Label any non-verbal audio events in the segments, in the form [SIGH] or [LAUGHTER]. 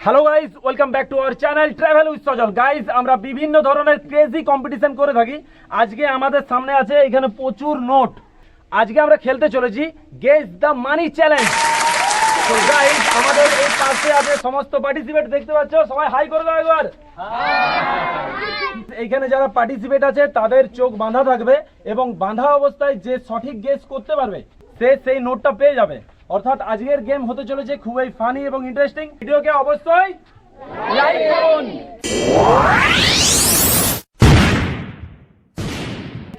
Hello guys welcome back to our channel travel with Sajal guys আমরা বিভিন্ন ধরনের crazy competition করে থাকি। আজকে আমাদের সামনে আছে এখানে প্রচুর নোট আজকে আমরা খেলতে চলেছি গেস দ্য মানি চ্যালেঞ্জ তো গাইস আমাদের এই পাশে আছে সমস্ত পার্টিসিপেট দেখতে পাচ্ছ? সবাই হাই করে দাও একবার। এইখানে যারা পার্টিসিপেট আছে তাদের চোখ বাঁধা থাকবে এবং বাঁধা অবস্থায় যে সঠিক গেস করতে পারবে সে সেই নোটটা পেয়ে যাবে। অর্থাৎ আজকের গেম হতে চলেছে খুবই ফানি এবং ইন্টারেস্টিং ভিডিওকে অবশ্যই লাইক করুন।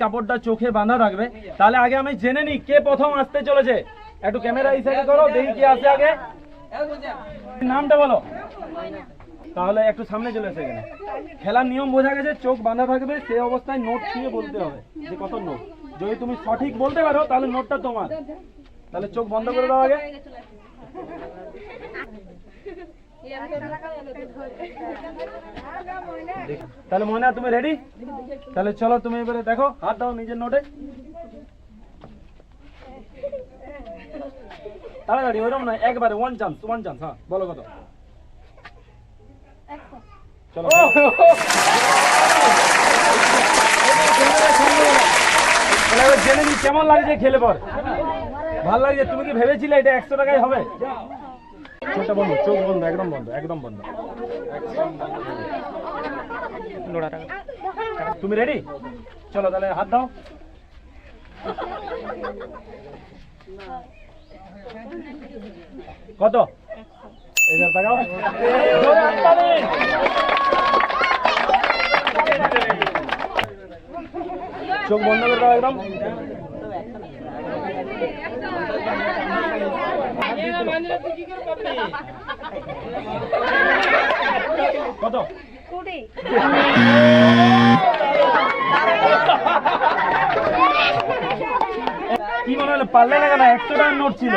কাপড়টা চোখে বাঁধা থাকবে তাহলে আগে আমি জেনে নিই কে প্রথম আসতে চলেছে। একটু ক্যামেরা সাইডে করো দেখি কি আসে আগে। নামটা বলো। তাহলে একটু সামনে চলে এসে এখানে। খেলার নিয়ম বোঝা গেছে, চোখ বাঁধা থাকবে সেই অবস্থায় নোট ছুঁয়ে বলতে হবে যে কত নোট যদি তুমি সঠিক বলতে পারো, তাহলে নোটটা তোমার। তাহলে চোখ বন্ধ করে দাও আগে। তাহলে মনে তুমি রেডি তাহলে চলো, তুমি এবারে দেখো, হাত দাও নিজের নোটে তাড়াতাড়ি ওইরকম না একবারে ওয়ান চান্স ওয়ান চান্স হ্যাঁ বলো কত চলো। জেনে নিই কেমন লাগছে খেলে পর? ভালো লাগছে তুমি কি ভেবেছিলে এটা একশো টাকায় হবে? চোখটা বন্ধ চোখ বন্ধ একদম বন্ধ একদম বন্ধ। তুমি রেডি চলো তাহলে হাত দাও। কত? এবার তাকাও চোখ বন্ধ করে দাও একদম। কত? কুড়ি [LAUGHS] কি মনে হলো পারলে না কেন? একশো টাকার নোট ছিল।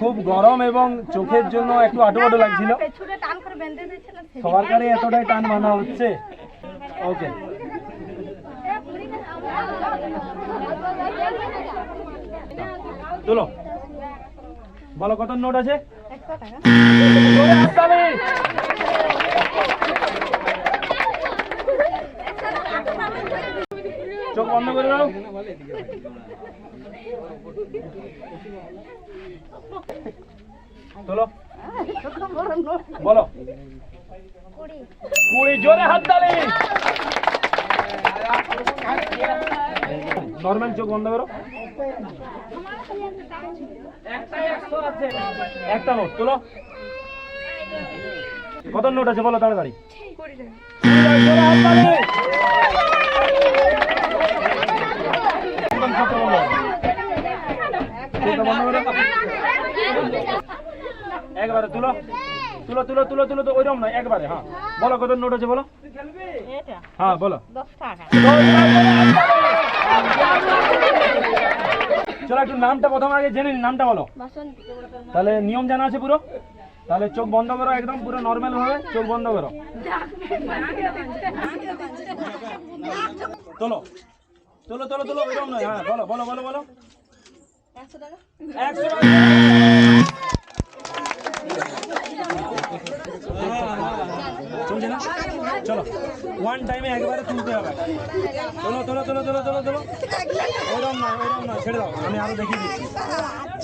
খুব গরম এবং চোখের জন্য একটু আটু আটু লাগছিল। সবার কারে এতটাই টান বাঁধা হচ্ছে। ওকে চলো। বলো কত নোট আছে একশো টাকা জোরে হাততালি। চোখ বন্ধ করে দাও। চলো বলো। কুড়ি কুড়ি জোরে হাত তালি। নর্মাল চোখ বন্ধ করো। একটা নোট তোলো। কত নোট আছে বলো তাড়াতাড়ি কুড়ি টাকা জোরে হাত তালি। একদম চোখটা বন্ধ করো। চোখটা বন্ধ করো। একবারে তুলো। তুলো তুলো তুলো তুলো তো ওইরকম নয় একবারে হ্যাঁ। বলো কত নোট আছে বলো? হ্যাঁ বলো। চলো একটু নামটা প্রথম আগে জেনে নিন নামটা বলো। তাহলে নিয়ম জানা আছে পুরো? তাহলে চোখ বন্ধ করো একদম পুরো নর্মাল ভাবে চোখ বন্ধ করো। [LAUGHS] তোলো। তোলো তোলো তোলো ওইরকম নয়। হ্যাঁ বলো বলো বলো বলো। একশো টাকা। চলো। ওয়ান টাইমে একবারে তুলতে হবে। তোলো তোলো তোলো তোলো তোলো তোলো। ওইরকম নয় ওইরকম নয়। ছেড়ে দাও, আমি আরও দেখিয়ে দিচ্ছি।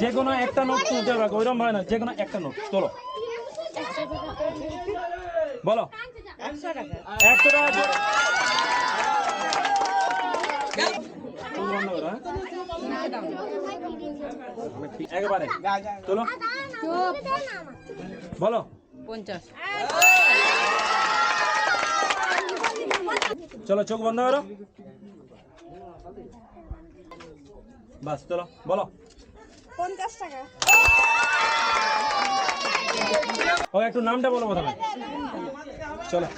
যে কোনো একটা নোট তুলতে হবে ওইরকম হয় না। যে কোনো একটা নোট তোলো। বলো। একশো টাকা একশো টাকা জোরে। চোখ বন্ধ করো, হ্যাঁ? একবারে। চলো বলো। পঞ্চাশ চলো চোখ বন্ধ করো। বাস চলো বলো। পঞ্চাশ টাকা। ও একটু নামটা বলো প্রথমে। চলো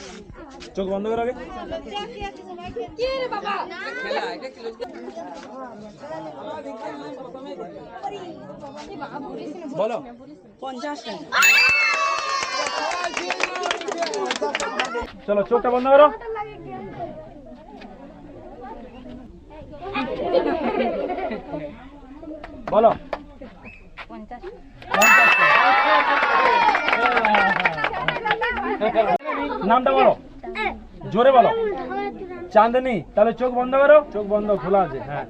চোখ বন্ধ করো আগে বলো। পঞ্চাশ চলো চোখটা বন্ধ করো। বলো। নামটা বলো। জোরে বলো। চাঁদনি, তাহলে চোখ বন্ধ করো। চোখ বন্ধ, খোলা আছে হ্যাঁ।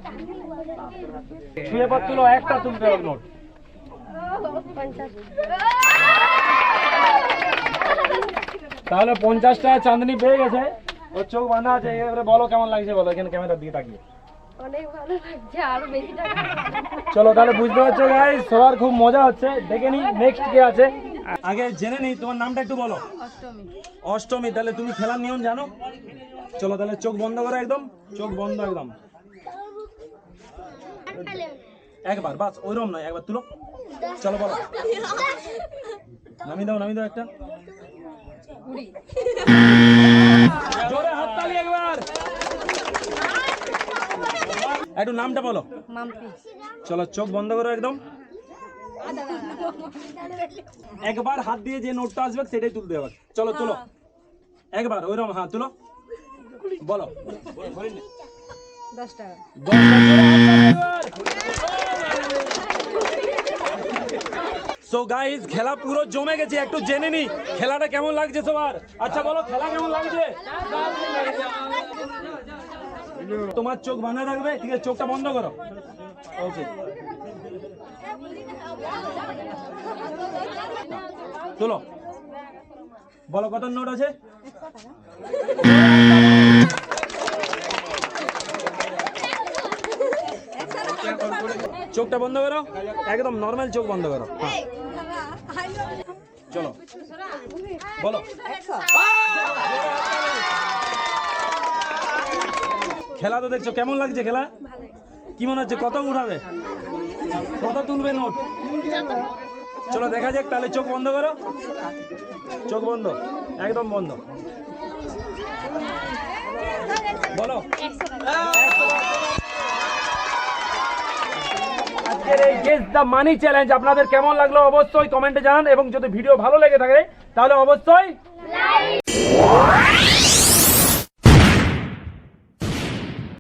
ছুঁয়ে পর তুলো, একটা তুলতে হবে নোট তাহলে পঞ্চাশটা চাঁদনি পেয়ে গেছে। ওর চোখ বাঁধা আছে, এবারে বলো কেমন লাগছে, বলো, এখানে ক্যামেরার দিকে তাকিয়ে। চলো তাহলে বুঝতে পারছ গাই সবার খুব মজা হচ্ছে। দেখে নি নেক্সট কে আছে। আগে জেনে নি তোমার নামটা একটু বলো। অষ্টমী। অষ্টমী তাহলে তুমি খেলার নিয়ম জানো? চলো তাহলে চোখ বন্ধ করো একদম। চোখ বন্ধ একদম। একবার বাস ওইরকম নয় একবার তুলো। চলো বলো। নামি দাও নামি দাও একটা। জোরে হাততালি একবার। একটু নামটা বলো। চলো চোখ বন্ধ করো একদম। একবার হাত দিয়ে যে নোটটা আসবে সেটাই তুলতে হবে। চলো তুলো। একবার ওইরকম হ্যাঁ তুলো। বলো। দশ টাকা। সো গাইস খেলা পুরো জমে গেছে একটু জেনে নি খেলাটা কেমন লাগছে সবার? আচ্ছা বলো খেলা কেমন লাগছে? তোমার চোখ বাঁধা থাকবে? ঠিক আছে চোখটা বন্ধ করো। ওকে। তোলো বলো কত নোট আছে? চোখটা বন্ধ করো। একদম নর্মাল চোখ বন্ধ করো। হ্যাঁ। চলো। বলো। খেলা তো দেখছ, কেমন লাগছে খেলা? কি মনে হচ্ছে, কত উঠাবে? কত তুলবে নোট? চলো দেখা যাক, তাহলে চোখ বন্ধ করো। চোখ বন্ধ, একদম বন্ধ। বলো। আজকের এই গেস দ্য মানি চ্যালেঞ্জ আপনাদের কেমন লাগল অবশ্যই কমেন্টে জানান, এবং যদি ভিডিও ভালো লেগে থাকে, তাহলে অবশ্যই